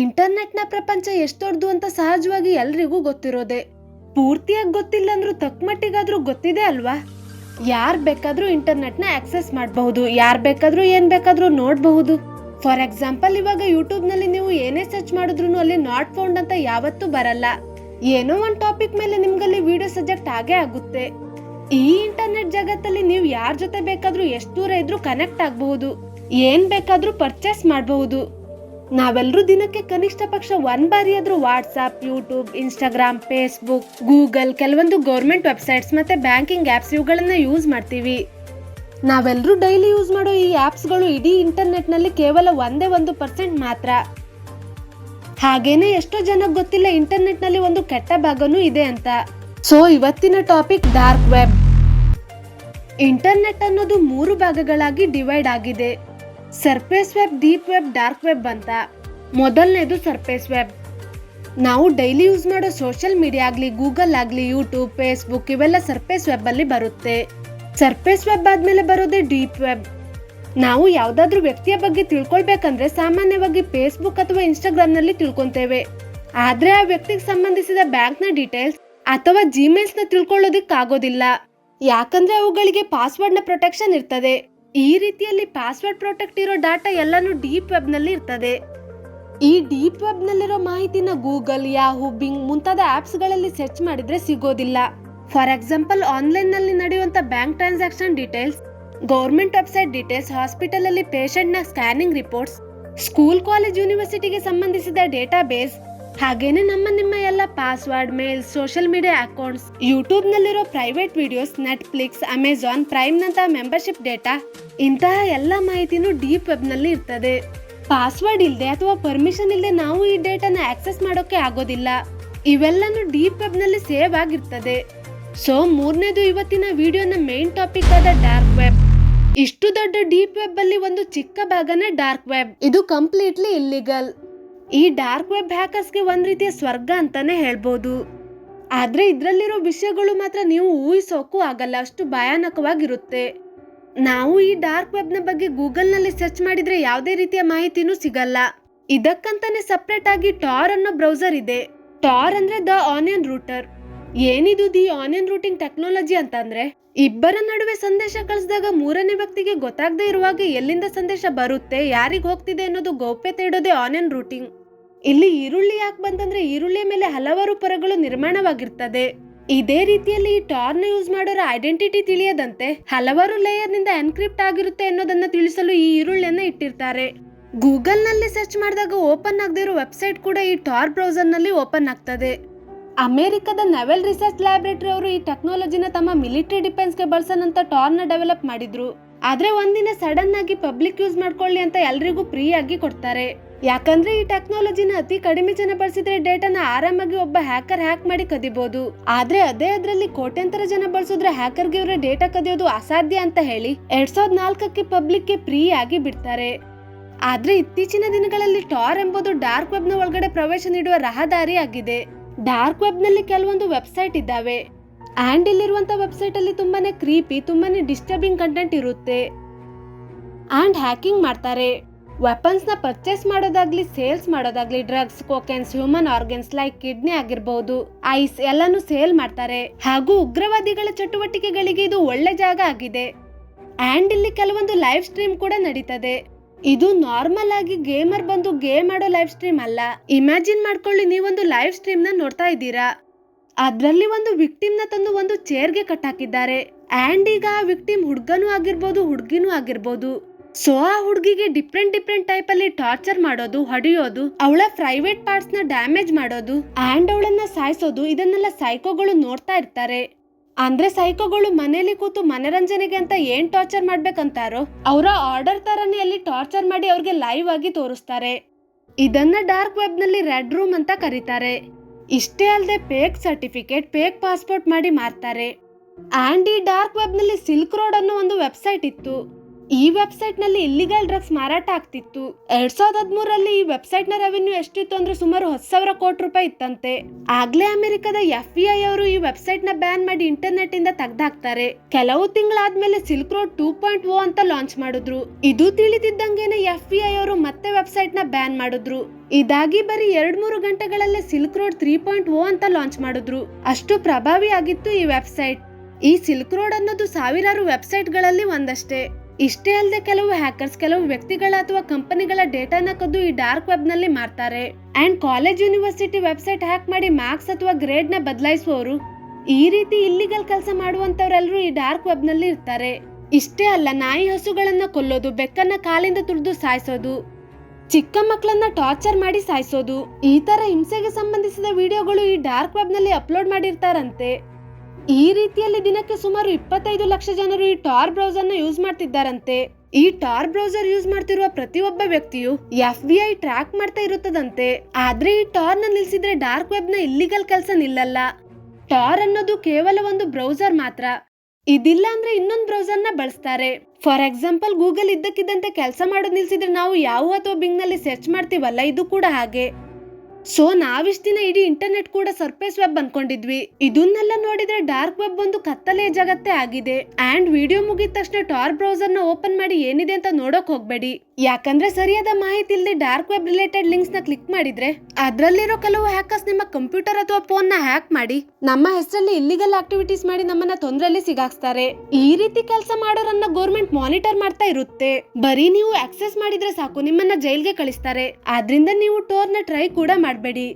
ಇಂಟರ್ನೆಟ್ನ ಪ್ರಪಂಚ ಎಷ್ಟು ಅಂತ ಸಹಜವಾಗಿ ಎಲ್ರಿಗೂ ಗೊತ್ತಿರೋದೆ. ಪೂರ್ತಿಯಾಗಿ ಗೊತ್ತಿಲ್ಲ ಅಂದ್ರೂ ತಕ್ಕ ಮಟ್ಟಿಗಾದ್ರೂ ಗೊತ್ತಿದೆ ಅಲ್ವಾ? ಯಾರ್ ಬೇಕಾದರೂ ಇಂಟರ್ನೆಟ್ನ ಆಕ್ಸೆಸ್ ಮಾಡಬಹುದು, ಯಾರ್ ಬೇಕಾದರೂ ಏನ್ ಬೇಕಾದರೂ ನೋಡಬಹುದು. ಫಾರ್ ಎಕ್ಸಾಂಪಲ್, ಇವಾಗ ಯೂಟ್ಯೂಬ್ನಲ್ಲಿ ನೀವು ಏನೇ ಸರ್ಚ್ ಮಾಡಿದ್ರು ಅಲ್ಲಿ ನಾಟ್ ಫೌಂಡ್ ಅಂತ ಯಾವತ್ತೂ ಬರಲ್ಲ. ಏನೋ ಒಂದು ಟಾಪಿಕ್ ಮೇಲೆ ನಿಮ್ಗಲ್ಲಿ ವಿಡಿಯೋ ಸಜೆಕ್ಟ್ ಆಗೇ ಆಗುತ್ತೆ. ಈ ಇಂಟರ್ನೆಟ್ ಜಗತ್ತಲ್ಲಿ ನೀವು ಯಾರ ಜೊತೆ ಬೇಕಾದರೂ ಎಷ್ಟು ದೂರ ಇದ್ರೂ ಕನೆಕ್ಟ್ ಆಗಬಹುದು, ಏನ್ ಬೇಕಾದರೂ ಪರ್ಚೇಸ್ ಮಾಡಬಹುದು. ನಾವೆಲ್ಲರೂ ದಿನಕ್ಕೆ ಕನಿಷ್ಠ ಪಕ್ಷ ಒಂದ್ ಬಾರಿ ಆದ್ರೂ WhatsApp YouTube Instagram Facebook Google ಕೆಲವೊಂದು ಗೌರ್ಮೆಂಟ್ ವೆಬ್ಸೈಟ್ಸ್ ಮತ್ತೆ ಬ್ಯಾಂಕಿಂಗ್ ಆಪ್ಸ್ ಇವುಗಳನ್ನ ಯೂಸ್ ಮಾಡ್ತೀವಿ. ನಾವೆಲ್ಲರೂ ಡೈಲಿ ಯೂಸ್ ಮಾಡೋ ಈ ಆ್ಯಪ್ಸ್ಗಳು ಇಡೀ ಇಂಟರ್ನೆಟ್ನಲ್ಲಿ ಕೇವಲ ಒಂದೇ ಒಂದು ಪರ್ಸೆಂಟ್ ಮಾತ್ರ. ಹಾಗೇನೆ ಎಷ್ಟೋ ಜನಕ್ಕೆ ಗೊತ್ತಿಲ್ಲ ಇಂಟರ್ನೆಟ್ನಲ್ಲಿ ಒಂದು ಕೆಟ್ಟ ಭಾಗನೂ ಇದೆ ಅಂತ. ಸೊ ಇವತ್ತಿನ ಟಾಪಿಕ್ ಡಾರ್ಕ್ ವೆಬ್ ಇಂಟರ್ನೆಟ್ ಅನ್ನೋದು ಮೂರು ಭಾಗಗಳಾಗಿ ಡಿವೈಡ್ ಆಗಿದೆ. Surface web, deep web, dark web ಅಂತ. ಮೊದಲನೇದು ಸರ್ಫೇಸ್ ವೆಬ್. ನಾವು ಡೈಲಿ ಯೂಸ್ ಮಾಡೋ ಸೋಷಿಯಲ್ ಮೀಡಿಯಾ ಆಗಲಿ, ಗೂಗಲ್ ಆಗಲಿ, ಯೂಟ್ಯೂಬ್, ಫೇಸ್ಬುಕ್ ಇವೆಲ್ಲ ಸರ್ಫೇಸ್ ವೆಬ್ ಅಲ್ಲಿ ಬರುತ್ತೆ. ಸರ್ಫೇಸ್ ವೆಬ್ ಆದ್ಮೇಲೆ ಬರೋದೇ ಡೀಪ್ ವೆಬ್. ನಾವು ಯಾವುದಾದ್ರೂ ವ್ಯಕ್ತಿಯ ಬಗ್ಗೆ ತಿಳ್ಕೊಳ್ಬೇಕಂದ್ರೆ ಸಾಮಾನ್ಯವಾಗಿ ಫೇಸ್ಬುಕ್ ಅಥವಾ ಇನ್ಸ್ಟಾಗ್ರಾಮ್ನಲ್ಲಿ ತಿಳ್ಕೊಂತೇವೆ. ಆದ್ರೆ ಆ ವ್ಯಕ್ತಿಗೆ ಸಂಬಂಧಿಸಿದ ಬ್ಯಾಂಕ್ನ ಡೀಟೇಲ್ಸ್ ಅಥವಾ ಜಿಮೇಲ್ಸ್ನ ತಿಳ್ಕೊಳ್ಳೋದಿಕ್ಕಾಗೋದಿಲ್ಲ. ಯಾಕಂದ್ರೆ ಅವುಗಳಿಗೆ ಪಾಸ್ವರ್ಡ್ನ ಪ್ರೊಟೆಕ್ಷನ್ ಇರ್ತದೆ. ಈ ರೀತಿಯಲ್ಲಿ ಪಾಸ್ವರ್ಡ್ ಪ್ರೊಟೆಕ್ಟ್ ಇರೋ ಡಾಟಾ ಎಲ್ಲಾನು ಡೀಪ್ ವೆಬ್ನಲ್ಲಿ ಇರ್ತದೆ. ಈ ಡೀಪ್ ವೆಬ್ನಲ್ಲಿರೋ ಮಾಹಿತಿನ ಗೂಗಲ್, ಯಾಹೂ, ಬಿಂಗ್ ಮುಂತಾದ ಆ್ಯಪ್ಸ್ಗಳಲ್ಲಿ ಸರ್ಚ್ ಮಾಡಿದ್ರೆ ಸಿಗೋದಿಲ್ಲ. ಫಾರ್ ಎಕ್ಸಾಂಪಲ್, ಆನ್ಲೈನ್ನಲ್ಲಿ ನಲ್ಲಿ ನಡೆಯುವಂತ bank transaction details, government website details, ಹಾಸ್ಪಿಟಲಲ್ಲಿ ಅಲ್ಲಿ ಪೇಷಂಟ್ನ ಸ್ಕ್ಯಾನಿಂಗ್ ರಿಪೋರ್ಟ್ಸ್, ಸ್ಕೂಲ್, ಕಾಲೇಜ್, ಯೂನಿವರ್ಸಿಟಿಗೆ ಸಂಬಂಧಿಸಿದ ಡೇಟಾ ಬೇಸ್ ಹಾಗೇನೆ ನಮ್ಮ ನಿಮ್ಮ ಎಲ್ಲ password mail social media accounts YouTube ನಲ್ಲಿರೋ private videos Netflix Amazon Prime ನಂತಹ ಮೆಂಬರ್ಶಿಪ್ ಡೇಟಾ ಇಂತಹ ಎಲ್ಲ ಮಾಹಿತಿನೂ ಡೀಪ್ ವೆಬ್ನಲ್ಲಿ ಇರ್ತದೆ. ಪಾಸ್ವರ್ಡ್ ಇಲ್ಲದೆ ಅಥವಾ ಪರ್ಮಿಷನ್ ಇಲ್ಲದೆ ನಾವು ಈ ಡೇಟಾನ ಆಕ್ಸೆಸ್ ಮಾಡೋಕೆ ಆಗೋದಿಲ್ಲ. ಇವೆಲ್ಲನೂ ಡೀಪ್ ವೆಬ್ನಲ್ಲಿ ಸೇವ್ ಆಗಿರ್ತದೆ. ಸೊ ಮೂರನೇದು ಇವತ್ತಿನ ವಿಡಿಯೋನ ಮೇನ್ ಟಾಪಿಕ್ ಆದ ಡಾರ್ಕ್ ವೆಬ್ ಇಷ್ಟು ದೊಡ್ಡ ಡೀಪ್ ವೆಬ್ ಅಲ್ಲಿ ಒಂದು ಚಿಕ್ಕ ಭಾಗನೇ ಡಾರ್ಕ್ ವೆಬ್ ಇದು ಕಂಪ್ಲೀಟ್ಲಿ ಇಲ್ಲಿಗಲ್ ಈ ಡಾರ್ಕ್ ವೆಬ್ ಹ್ಯಾಕರ್ಸ್ಗೆ ಒಂದು ರೀತಿಯ ಸ್ವರ್ಗ ಅಂತಾನೆ ಹೇಳ್ಬೋದು. ಆದರೆ ಇದರಲ್ಲಿರೋ ವಿಷಯಗಳು ಮಾತ್ರ ನೀವು ಊಹಿಸೋಕ್ಕೂ ಆಗಲ್ಲ, ಅಷ್ಟು ಭಯಾನಕವಾಗಿರುತ್ತೆ. ನಾವು ಈ ಡಾರ್ಕ್ ವೆಬ್ನ ಬಗ್ಗೆ ಗೂಗಲ್ನಲ್ಲಿ ಸರ್ಚ್ ಮಾಡಿದ್ರೆ ಯಾವುದೇ ರೀತಿಯ ಮಾಹಿತಿನೂ ಸಿಗಲ್ಲ. ಇದಕ್ಕಂತಾನೆ ಸಪ್ರೇಟ್ ಆಗಿ ಟಾರ್ ಅನ್ನೋ ಬ್ರೌಸರ್ ಇದೆ. ಟಾರ್ ಅಂದ್ರೆ ದ ಆನಿಯನ್ ರೂಟರ್ ಏನಿದು ದಿ ಆನಿಯನ್ ರೂಟಿಂಗ್ ಟೆಕ್ನಾಲಜಿ ಅಂತಂದ್ರೆ, ಇಬ್ಬರ ನಡುವೆ ಸಂದೇಶ ಕಳಿಸಿದಾಗ ಮೂರನೇ ವ್ಯಕ್ತಿಗೆ ಗೊತ್ತಾಗದೇ ಇರುವಾಗ ಎಲ್ಲಿಂದ ಸಂದೇಶ ಬರುತ್ತೆ, ಯಾರಿಗೆ ಹೋಗ್ತಿದೆ ಅನ್ನೋದು ಗೌಪ್ಯತೆ ಇಡೋದೇ ಆನಿಯನ್ ರೂಟಿಂಗ್ ಇಲ್ಲಿ ಈರುಳ್ಳಿ ಯಾಕೆ ಬಂತಂದ್ರೆ ಈರುಳ್ಳಿಯ ಮೇಲೆ ಹಲವಾರು ಪರಗಳು ನಿರ್ಮಾಣವಾಗಿರ್ತದೆ. ಇದೇ ರೀತಿಯಲ್ಲಿ ಈ ಟಾರ್ನ ಯೂಸ್ ಮಾಡೋರ ಐಡೆಂಟಿಟಿ ತಿಳಿಯದಂತೆ ಹಲವಾರು ಲೇಯರ್ನಿಂದ ಎನ್ಕ್ರಿಪ್ಟ್ ಆಗಿರುತ್ತೆ ಅನ್ನೋದನ್ನ ತಿಳಿಸಲು ಈ ಈರುಳ್ಳಿಯನ್ನ ಇಟ್ಟಿರ್ತಾರೆ. ಗೂಗಲ್ನಲ್ಲಿ ಸರ್ಚ್ ಮಾಡಿದಾಗ ಓಪನ್ ಆಗದಿರೋ ವೆಬ್ಸೈಟ್ ಕೂಡ ಈ ಟಾರ್ ಬ್ರೌಸರ್ನಲ್ಲಿ ಓಪನ್ ಆಗ್ತದೆ. ಅಮೆರಿಕದ ನೆವೆಲ್ ರಿಸರ್ಚ್ ಲ್ಯಾಬ್ರೇಟರಿ ಅವರು ಈ ಟೆಕ್ನಾಲಜಿನ ತಮ್ಮ ಮಿಲಿಟರಿ ಡಿಫೆನ್ಸ್ಗೆ ಬಳಸೋನಂತ ಟಾರ್ನ ಡೆವಲಪ್ ಮಾಡಿದ್ರು. ಆದ್ರೆ ಒಂದಿನ ಸಡನ್ ಆಗಿ ಪಬ್ಲಿಕ್ ಯೂಸ್ ಮಾಡ್ಕೊಳ್ಳಿ ಅಂತ ಎಲ್ರಿಗೂ ಫ್ರೀ ಆಗಿ ಕೊಡ್ತಾರೆ. ಯಾಕಂದ್ರೆ ಈ ಟೆಕ್ನಾಲಜಿನ ಅತಿ ಕಡಿಮೆ ಜನ ಬಳಸಿದ್ರೆ ಡೇಟಾನ ಆರಾಮಾಗಿ ಒಬ್ಬ ಹ್ಯಾಕರ್ ಹ್ಯಾಕ್ ಮಾಡಿ ಕದಿಬಹುದು ಆದ್ರೆ ಅದೇ ಅದರಲ್ಲಿ ಕೋಟ್ಯಾಂತರ ಜನ ಬಳಸಿದ್ರೆ ಹ್ಯಾಕರ್ಗೆ ಇವರ ಡೇಟಾ ಕದಿಯೋದು ಅಸಾಧ್ಯ ಅಂತ ಹೇಳಿ ಎರಡ್ ಸಾವಿರದ ನಾಲ್ಕಕ್ಕೆ ಪಬ್ಲಿಕ್ಗೆ ಫ್ರೀ ಆಗಿ ಬಿಡ್ತಾರೆ. ಆದ್ರೆ ಇತ್ತೀಚಿನ ದಿನಗಳಲ್ಲಿ ಟಾರ್ ಎಂಬುದು ಡಾರ್ಕ್ ವೆಬ್ನ ಒಳಗಡೆ ಪ್ರವೇಶ ನೀಡುವ ರಹದಾರಿ ಆಗಿದೆ ಡಾರ್ಕ್ ವೆಬ್ನಲ್ಲಿ ಕೆಲವೊಂದು ವೆಬ್ಸೈಟ್ ಇದ್ದಾವೆ. ಆಂಡ್ ಇಲ್ಲಿರುವಂತ ವೆಬ್ಸೈಟ್ ಅಲ್ಲಿ ತುಂಬಾನೇ ಕ್ರೀಪಿ ತುಂಬಾನೇ ಡಿಸ್ಟರ್ಬಿಂಗ್ ಕಂಟೆಂಟ್ ಇರುತ್ತೆ. ಆ್ಯಂಡ್ ಹ್ಯಾಕಿಂಗ್ ಮಾಡ್ತಾರೆ. ವೆಪನ್ಸ್ನ ಪರ್ಚೇಸ್ ಮಾಡೋದಾಗ್ಲಿ ಸೇಲ್ಸ್ ಮಾಡೋದಾಗ್ಲಿ drugs cocaines human organs like kidney ಆಗಿರ್ಬಹುದು ಐಸ್ ಎಲ್ಲಾನು ಸೇಲ್ ಮಾಡ್ತಾರೆ. ಹಾಗೂ ಉಗ್ರವಾದಿಗಳ ಚಟುವಟಿಕೆಗಳಿಗೆ ಇದು ಒಳ್ಳೆ ಜಾಗ ಆಗಿದೆ. ಅಂಡ್ ಇಲ್ಲಿ ಕೆಲವೊಂದು ಲೈವ್ ಸ್ಟ್ರೀಮ್ ಕೂಡ ನಡೀತದೆ. ಇದು ನಾರ್ಮಲ್ ಆಗಿ ಗೇಮರ್ ಬಂದು ಗೇಮ್ ಆಡೋ ಲೈವ್ ಸ್ಟ್ರೀಮ್ ಅಲ್ಲ. ಇಮ್ಯಾಜಿನ್ ಮಾಡ್ಕೊಳ್ಳಿ, ನೀವೊಂದು ಲೈವ್ ಸ್ಟ್ರೀಮ್ನ ನೋಡ್ತಾ ಇದ್ದೀರಾ. ಅದರಲ್ಲಿ ಒಂದು ವಿಕ್ಟಿಮ್ನ ತಂದು ಒಂದು ಚೇರ್ಗೆ ಕಟ್ ಹಾಕಿದ್ದಾರೆ ಆಂಡ್ ಈಗ ಆ ವಿಕ್ಟಿಮ್ ಹುಡ್ಗನೂ ಆಗಿರ್ಬೋದು, ಹುಡ್ಗಿನೂ ಆಗಿರ್ಬೋದು. ಸೊ ಆ ಹುಡುಗಿಗೆ ಡಿಫ್ರೆಂಟ್ ಡಿಫ್ರೆಂಟ್ ಟೈಪ್ ಅಲ್ಲಿ ಟಾರ್ಚರ್ ಮಾಡೋದು, ಹೊಡೆಯೋದು, ಅವಳ ಪ್ರೈವೇಟ್ ಪಾರ್ಟ್ಸ್ನ ಡ್ಯಾಮೇಜ್ ಮಾಡೋದು ಆಂಡ್ ಅವಳನ್ನ ಸಾಯಿಸೋದು, ಇದನ್ನೆಲ್ಲ ಸೈಕೋಗಳು ನೋಡ್ತಾ ಇರ್ತಾರೆ. ಅಂದ್ರೆ ಸೈಕೋಗಳು ಮನೇಲಿ ಕೂತು ಮನರಂಜನೆಗೆ ಅಂತ ಏನ್ ಟಾರ್ಚರ್ ಮಾಡ್ಬೇಕಂತಾರೋ, ಅವರ ಆರ್ಡರ್ ತರನೇ ಅಲ್ಲಿ ಟಾರ್ಚರ್ ಮಾಡಿ ಅವ್ರಿಗೆ ಲೈವ್ ಆಗಿ ತೋರಿಸ್ತಾರೆ. ಇದನ್ನ ಡಾರ್ಕ್ ವೆಬ್ನಲ್ಲಿ ರೆಡ್ ರೂಮ್ ಅಂತ ಕರೀತಾರೆ. ಇಷ್ಟೇ ಅಲ್ಲದೆ ಪೇಕ್ ಸರ್ಟಿಫಿಕೇಟ್ ಪೇಕ್ ಪಾಸ್ಪೋರ್ಟ್ ಮಾಡಿ ಮಾರ್ತಾರೆ. ಆಂಡ್ ಈ ಡಾರ್ಕ್ ವೆಬ್ನಲ್ಲಿ ಸಿಲ್ಕ್ ರೋಡ್ ಅನ್ನೋ ಒಂದು ವೆಬ್ಸೈಟ್ ಇತ್ತು. ಈ ವೆಬ್ಸೈಟ್ನಲ್ಲಿ ಇಲ್ಲಿಗಲ್ ಡ್ರಗ್ಸ್ ಮಾರಾಟ ಆಗ್ತಿತ್ತು. ಎರಡ್ ಸಾವಿರದ ಹದಿಮೂರಲ್ಲಿ ಈ ವೆಬ್ಸೈಟ್ನ ರೆವೆನ್ಯೂ ಎಷ್ಟಿತ್ತು ಅಂದ್ರೆ ಸುಮಾರು ಹತ್ತು ಸಾವಿರ ಕೋಟಿ ರೂಪಾಯಿ ಇತ್ತಂತೆ. ಆಗ್ಲೇ ಅಮೆರಿಕದ ಎಫ್ ಬಿ ಐ ಅವರು ಈ ವೆಬ್ಸೈಟ್ನ ಬ್ಯಾನ್ ಮಾಡಿ ಇಂಟರ್ನೆಟ್ ಇಂದ ತೆಗ್ದಾಕ್ತಾರೆ. ಕೆಲವು ತಿಂಗಳಾದ್ಮೇಲೆ silk road two point O ಅಂತ ಲಾಂಚ್ ಮಾಡಿದ್ರು. ಇದು ತಿಳಿದಿದ್ದಂಗೆನೆ ಎಫ್ ಬಿ ಐ ಅವರು ಮತ್ತೆ ವೆಬ್ಸೈಟ್ನ ಬ್ಯಾನ್ ಮಾಡಿದ್ರು. ಇದಾಗಿ ಬರೀ ಎರಡ್ ಮೂರು ಗಂಟೆಗಳಲ್ಲೇ silk road three point O ಅಂತ ಲಾಂಚ್ ಮಾಡಿದ್ರು. ಅಷ್ಟು ಪ್ರಭಾವಿ ಆಗಿತ್ತು ಈ ವೆಬ್ಸೈಟ್. ಈ ಸಿಲ್ಕ್ ರೋಡ್ ಅನ್ನೋದು ಸಾವಿರಾರು ವೆಬ್ಸೈಟ್ಗಳಲ್ಲಿ ಒಂದಷ್ಟೇ. ಇಷ್ಟೇ ಅಲ್ಲದೆ ಕೆಲವು ಹ್ಯಾಕರ್ಸ್ ಕೆಲವು ವ್ಯಕ್ತಿಗಳ ಅಥವಾ ಕಂಪನಿಗಳ ಡೇಟಾನ ಕದ್ದು ಈ ಡಾರ್ಕ್ ವೆಬ್ನಲ್ಲಿ ಮಾರ್ತಾರೆ. And college university website hack ಮಾಡಿ ಮಾರ್ಕ್ಸ್ ಅಥವಾ ಗ್ರೇಡ್ನ ಬದಲಾಯಿಸುವವರು ಈ ರೀತಿ ಇಲ್ಲಿಗಲ್ ಕೆಲಸ ಮಾಡುವಂತವರೆಲ್ಲರೂ ಈ ಡಾರ್ಕ್ ವೆಬ್ನಲ್ಲಿ ಇರ್ತಾರೆ. ಇಷ್ಟೇ ಅಲ್ಲ, ನಾಯಿ ಹಸುಗಳನ್ನ ಕೊಲ್ಲೋದು, ಬೆಕ್ಕನ್ನ ಕಾಲಿಂದ ತುಳಿದು ಸಾಯಿಸೋದು, ಚಿಕ್ಕ ಮಕ್ಕಳನ್ನ ಟಾರ್ಚರ್ ಮಾಡಿ ಸಾಯಿಸೋದು, ಈ ತರ ಹಿಂಸೆಗೆ ಸಂಬಂಧಿಸಿದ ವಿಡಿಯೋಗಳು ಈ ಡಾರ್ಕ್ ವೆಬ್ನಲ್ಲಿ ಅಪ್ಲೋಡ್ ಮಾಡಿರ್ತಾರಂತೆ. ಈ ರೀತಿಯಲ್ಲಿ ದಿನಕ್ಕೆ ಸುಮಾರು ಇಪ್ಪತ್ತೈದು ಲಕ್ಷ ಜನರು ಈ ಟಾರ್ ಬ್ರೌಸರ್ನ ಯೂಸ್ ಮಾಡ್ತಿದ್ದಾರಂತೆ. ಈ ಟಾರ್ ಬ್ರೌಸರ್ ಯೂಸ್ ಮಾಡ್ತಿರುವ ಪ್ರತಿಯೊಬ್ಬ ವ್ಯಕ್ತಿಯು ಎಫ್ ಬಿ ಐ ಟ್ರ್ಯಾಕ್ ಮಾಡ್ತಾ ಇರುತ್ತದಂತೆ. ಆದ್ರೆ ಈ ಟಾರ್ನ ನಿಲ್ಸಿದ್ರೆ ಡಾರ್ಕ್ ವೆಬ್ನ ಇಲ್ಲಿಗಲ್ ಕೆಲಸ ನಿಲ್ಲಲ್ಲ. ಟಾರ್ ಅನ್ನೋದು ಕೇವಲ ಒಂದು ಬ್ರೌಸರ್ ಮಾತ್ರ. ಇದಿಲ್ಲ ಅಂದ್ರೆ ಇನ್ನೊಂದು ಬ್ರೌಸರ್ನ ಬಳಸ್ತಾರೆ. ಫಾರ್ ಎಕ್ಸಾಂಪಲ್ ಗೂಗಲ್ ಇದ್ದಕ್ಕಿದ್ದಂತೆ ಕೆಲಸ ಮಾಡೋದು ನಿಲ್ಸಿದ್ರೆ ನಾವು ಯಾವ ಅಥವಾ ಬಿಂಗ್ನಲ್ಲಿ ಸರ್ಚ್ ಮಾಡ್ತೀವಲ್ಲ, ಇದು ಕೂಡ ಹಾಗೆ. ಸೊ ನಾವಿಷ್ಟ ದಿನ ಇಡೀ ಇಂಟರ್ನೆಟ್ ಕೂಡ ಸರ್ಫೇಸ್ ವೆಬ್ ಅನ್ಕೊಂಡಿದ್ವಿ. ಇದನ್ನೆಲ್ಲ ನೋಡಿದ್ರೆ ಡಾರ್ಕ್ ವೆಬ್ ಒಂದು ಕತ್ತಲೆಯ ಜಗತ್ತೇ ಆಗಿದೆ. ಅಂಡ್ ವಿಡಿಯೋ ಮುಗಿದ ತಕ್ಷಣ ಟಾರ್ ಬ್ರೌಸರ್ನ ಓಪನ್ ಮಾಡಿ ಏನಿದೆ ಅಂತ ನೋಡೋಕ್ ಹೋಗ್ಬೇಡಿ. ಯಾಕಂದ್ರೆ ಸರಿಯಾದ ಮಾಹಿತಿ ಇಲ್ಲದೆ ಡಾರ್ಕ್ ವೆಬ್ ರಿಲೇಟೆಡ್ ಲಿಂಕ್ಸ್ನ ಕ್ಲಿಕ್ ಮಾಡಿದ್ರೆ ಅದ್ರಲ್ಲಿರೋ ಕೆಲವು ಹ್ಯಾಕರ್ಸ್ ನಿಮ್ಮ ಕಂಪ್ಯೂಟರ್ ಅಥವಾ ಫೋನ್ನ ಹ್ಯಾಕ್ ಮಾಡಿ. ನಮ್ಮ ಹೆಸರಲ್ಲಿ ಇಲ್ಲಿಗಲ್ ಆಕ್ಟಿವಿಟೀಸ್ ಮಾಡಿ ನಮ್ಮನ್ನ ತೊಂದರೆಯಲ್ಲಿ ಸಿಗಾಕ್ಸ್ತಾರೆ. ಈ ರೀತಿ ಕೆಲಸ ಮಾಡೋರನ್ನ ಗೌರ್ಮೆಂಟ್ ಮಾನಿಟರ್ ಮಾಡ್ತಾ ಇರುತ್ತೆ. ಬರೀ ನೀವು ಆಕ್ಸೆಸ್ ಮಾಡಿದ್ರೆ ಸಾಕು, ನಿಮ್ಮನ್ನ ಜೈಲ್ಗೆ ಕಳಿಸ್ತಾರೆ. ಆದ್ರಿಂದ ನೀವು ಟೋರ್ನ ಟ್ರೈ ಕೂಡ ಮಾಡಬೇಡಿ